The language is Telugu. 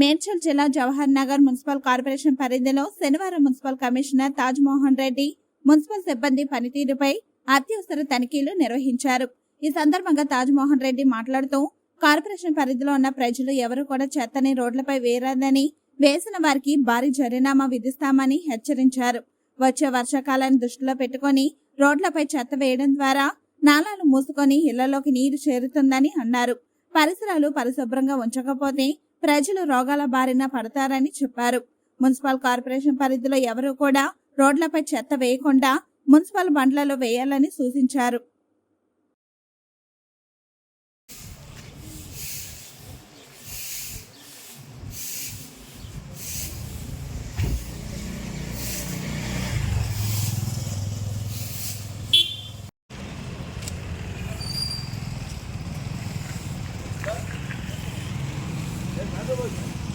మేడ్చల్ జిల్లా జవహర్ నగర్ మున్సిపల్ కార్పొరేషన్ పరిధిలో శనివారం municipal commissioner Taj Mohan Reddy municipal సిబ్బంది పనితీరుపై అత్యవసర తనిఖీలు నిర్వహించారు. ఈ సందర్భంగా తాజ్ మోహన్ రెడ్డి మాట్లాడుతూ కార్పొరేషన్ పరిధిలో ఉన్న ప్రజలు ఎవరు కూడా చెత్తని రోడ్లపై వేరదని వేసిన వారికి భారీ జరినామా విధిస్తామని హెచ్చరించారు. వచ్చే వర్షాకాలాన్ని దృష్టిలో పెట్టుకొని రోడ్లపై చెత్త వేయడం ద్వారా నాలాలు మూసుకొని ఇళ్ళలోకి నీరు చేరుతుందని అన్నారు. పరిసరాలు పరిశుభ్రంగా ఉంచకపోతే ప్రజలు రోగాల బారిన పడతారని చెప్పారు. మున్సిపల్ కార్పొరేషన్ పరిధిలో ఎవరూ కూడా రోడ్లపై చెత్త వేయకుండా మున్సిపల్ బండ్లలో వేయాలని సూచించారు. Давай, давай.